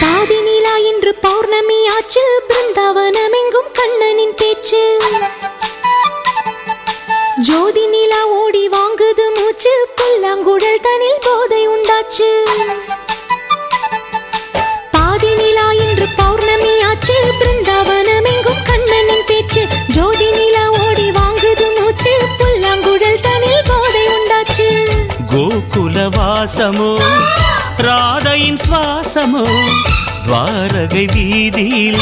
பாதி நிலா பௌர்ணமி ஆச்சு பிருந்தாவனம் கண்ணனின் பேச்சு. ஜோதி நிலா ஓடி வாங்குது மூச்சு புல்லாங்குழல் தனில் போதை உண்டாச்சு. வாசமோ ராதையின் சுவாசமோ? துவாரகை வீதியில்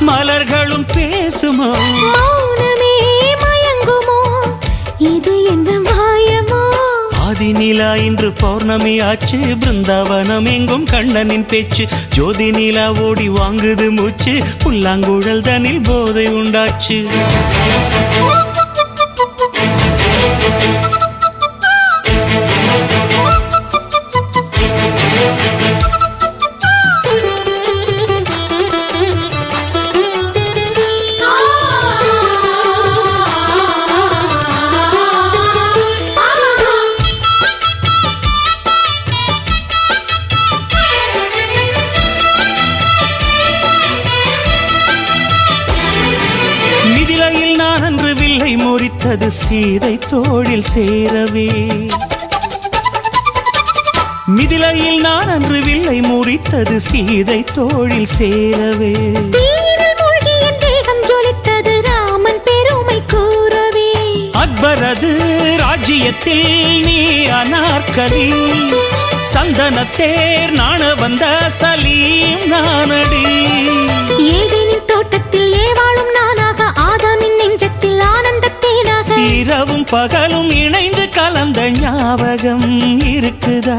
மலர்களும் பேசுமோ? மௌனமே மயங்குமோ? இது என்ன மாயமோ? ஆதி நிலா இன்று பௌர்ணமி ஆச்சு. பிருந்தாவனம் எங்கும் கண்ணனின் பேச்சு. ஜோதி நிலா ஓடி வாங்குது மூச்சு. புல்லாங்குழல் தனில் போதை உண்டாச்சு. வில்லை முறித்தது சீதை தோழில் சேரவே. மிதிலையில் நான் அன்று வில்லை முறித்தது சீதை தோழில் சேரவே. அக்பரது ராஜ்யத்தில் நீ அனார்கலி சந்தனத்தேர் நாண வந்த சலீம் நானடி. ஏதேனின் தோட்டத்தில் இரவும் பகலும் இணைந்து கலந்த ஞாபகம் இருக்குதா?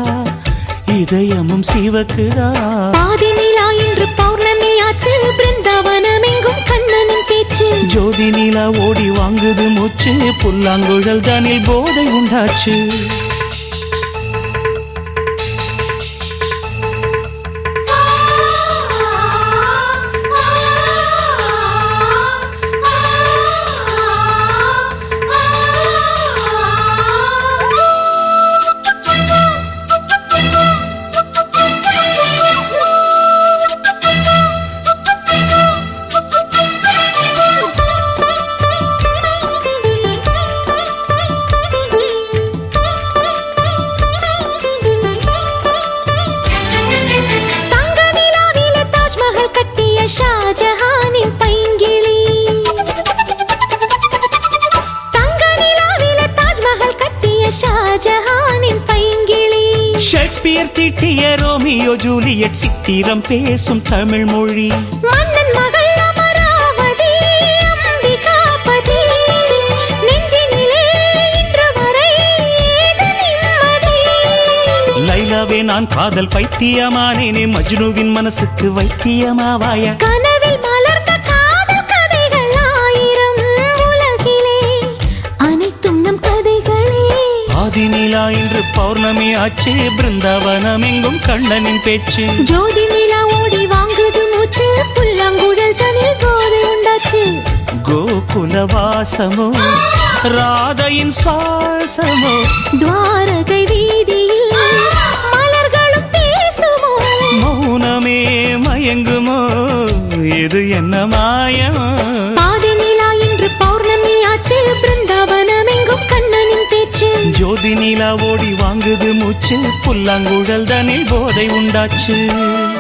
இதயமும் சிவக்குதா? பாதி நிலா இன்று பௌர்ணமி ஆச்சு. பிருந்தாவனம் எங்கும் கண்ணனின் பேச்சு. ஜோதி நிலா ஓடி வாங்குது மூச்சு. புல்லாங்குழல் தனில் போதை உண்டாச்சு. ഷാജഹാനിൻ പൈങ്കിളി. തങ്കനിലാവിലെ താജ്മഹൽ കട്ടിയ ഷാജഹാനിൻ പൈങ്കിളി. ഷേക്സ്പിയർ തിട്ടിയ റോമിയോ ജൂലിയറ്റ് സിത്തിരം പേസും തമിഴ് മൊഴി. நான் காதல் பைத்தியமானேனே. மஜ்னுவின் மனசுக்கு வைத்தியமாவாய? கனவில் மலர்ந்த காதல் கதைகள் ஆயிரம் உலகிலே. அனைத்தும் நம் கதைகளே. ஆதி நிலா இன்று பௌர்ணமி ஆச்சு. பிருந்தாவனம் எங்கும் கண்ணனின் பேச்சு. ஜோதி நிலா ஓடி வாங்குது மூச்சு. புல்லாங்குழல் தனில் போதை உண்டாச்சு. கோகுல வாசமோ ராதையின் சுவாசமோ? துவாரகை நிலா ஓடி வாங்குது மூச்சு. புல்லாங்குழல் தனில் போதை உண்டாச்சு.